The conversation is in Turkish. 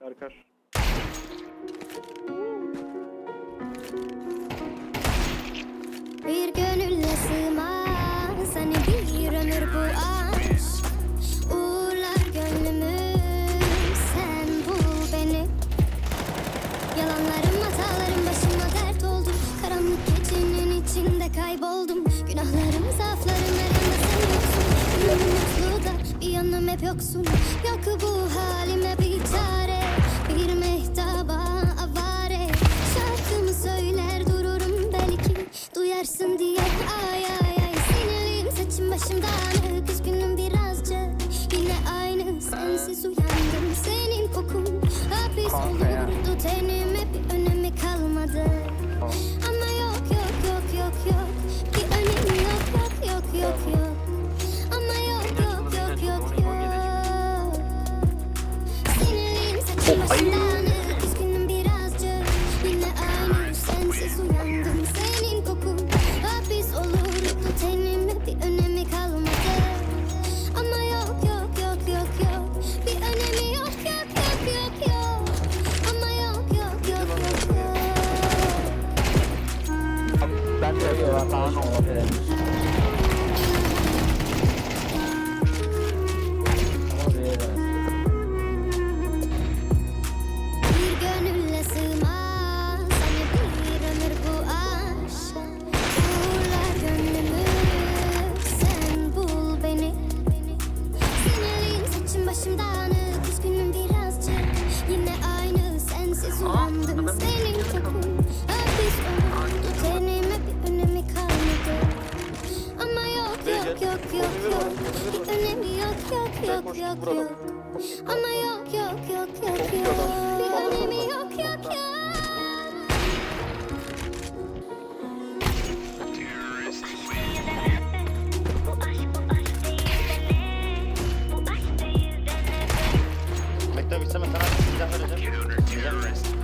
Karkar. Bir gönülle sığmaz hani bir ömür bu aşk. Uğurlar gönlümü sen bul beni. Yalanlarım hatalarım başıma dert oldu. Karanlık gecenin içinde kayboldum. Günahlarım zaaflarım her yanda sen yoksun. Bir yanım bir yanım hep yoksun. Yok bu 拿好了 yok yok yok yok. Ama yok yok yok yok yok. Bir önemi yok yok yok. Bekle bir sana sana bir silah vereceğim. Diyeceğim.